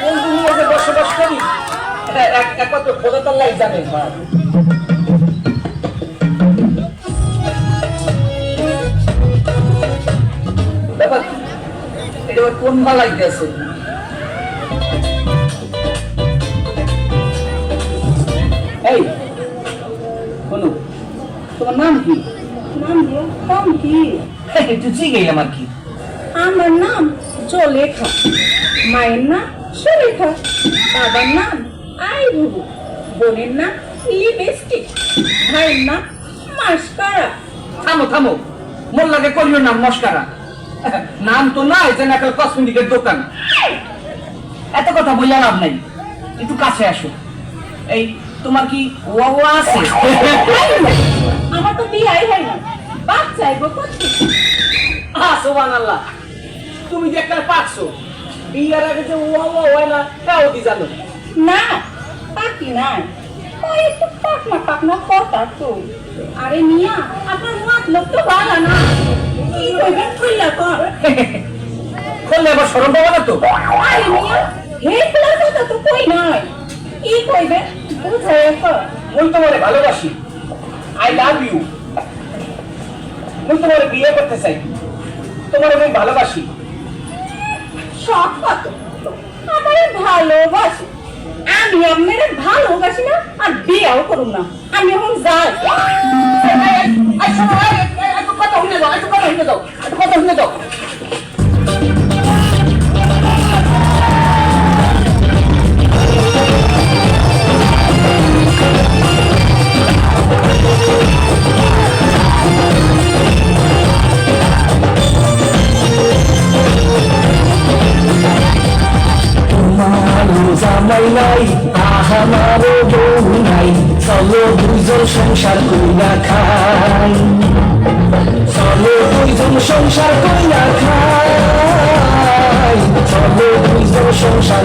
কোন করি। এটা কোন তোমার নাম কি? নাম দিয়ে কম কি একটু আমার কি? আমার নাম জলেখা। মায়ের নাম সুলেখা। বাবার নাম আই বুবু বোনের নাম লিপস্টিক। ভাইয়ের নাম মাস্কারা। থামো থামো। মোল্লাকে করিও নাম মস্কারা। নাম তো নাই যে নাকাল কসমেটিকের দোকান। এত কথা বললে লাভ নাই। একটু কাছে আসো। এই তোমার কি ওয়া আছে? আমার তো বিয়াই হয় না। বাচ্চা আইব করতে হ্যাঁ সোবান আল্লাহ তুমি যে একটা পাচ্ছো বিয়ার আগে যে ওয়া ওয়া হয় না তাও দি জানো? না পাকি নাই। ওই একটু পাকনা পাকনা কথা তো। আরে মিয়া আপনার মতলব তো ভালো না। কি কইবেন খুললা কর। করলে আবার সরম পাবো না তো? আরে মিয়া হে খুলার কথা তো কই কি বুঝাই কর। তোমারে ভালোবাসি। আই লাভ ইউ মুই তোমারে বিয়ে করতে চাই। তোমারে আমি ভালোবাসি। সব কত? ভালোবাসি। আমি ভালোবাসি না, আর বিয়েও করুন না। আমি এখন যাই। সংসার কইরা খাই চলো দুইজন সংসার কইরা খাই। চলো দুইজন সংসার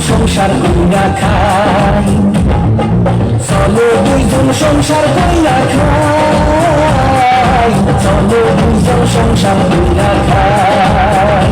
সংসার কইরা খাই চলো দুইজন সংসার কইরা খাই চলো দুইজন সংসার কইরা খাই